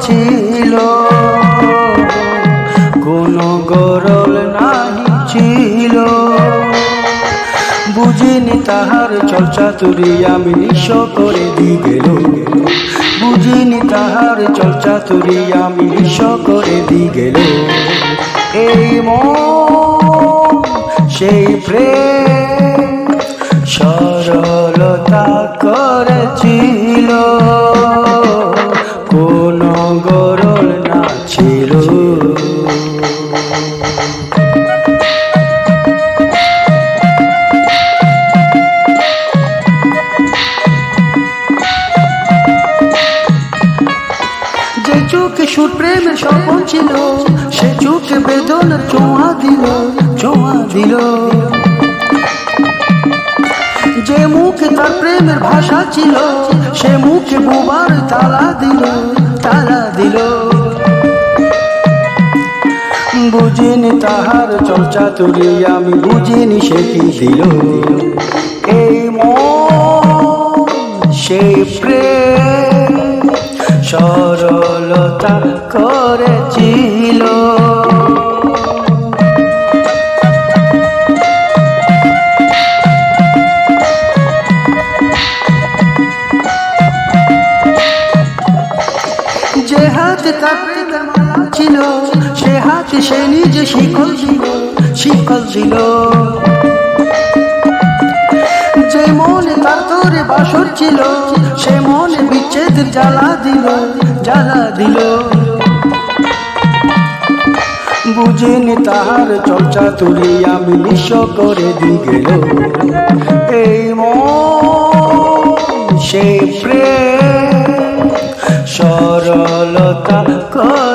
ছিল কোনো গরল নাহি ছিল। বুঝিনি তাহার চর্চা তুরি আমি নিঃস্ব করে দি গেল বুঝিনি তাহার চর্চা তুরি আমি নিঃস্ব করে দি গেল এই মন, সেই প্রেম সরলতা করেছিল সুর প্রেমের স্বপন ছিল, সে চোখে বেদনার চোঁয়া দিল চোঁয়া দিল। যে মুখে তার প্রেমের ভাষা ছিল, সে মুখে বোবার তালা দিল তালা দিল। বুঝিনি তাহার চর্চা তুরি আমি বুঝিনি সে কি দিল। এই মন সেই প্রেম সরলতা করেছিল। যে হাতে ছিল, সে হাতে সে নিজে শিকল ছিল শিকল ছিল যে মনে তার তোরে বাসর ছিল জ্বালা দিল জ্বালা দিল। বুঝেনি তাহার চর্চা তুলি, আমি নিঃস্ব করে দি গেল। এই সেই প্রেম, সরলতা করেছিল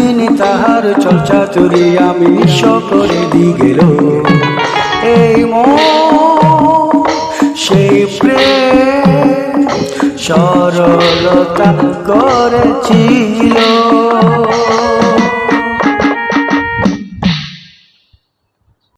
বুঝিনি তাহার চর্চা চুরি আমি সকলে দি গেল। এই সেই প্রেম সরলতা করেছিল।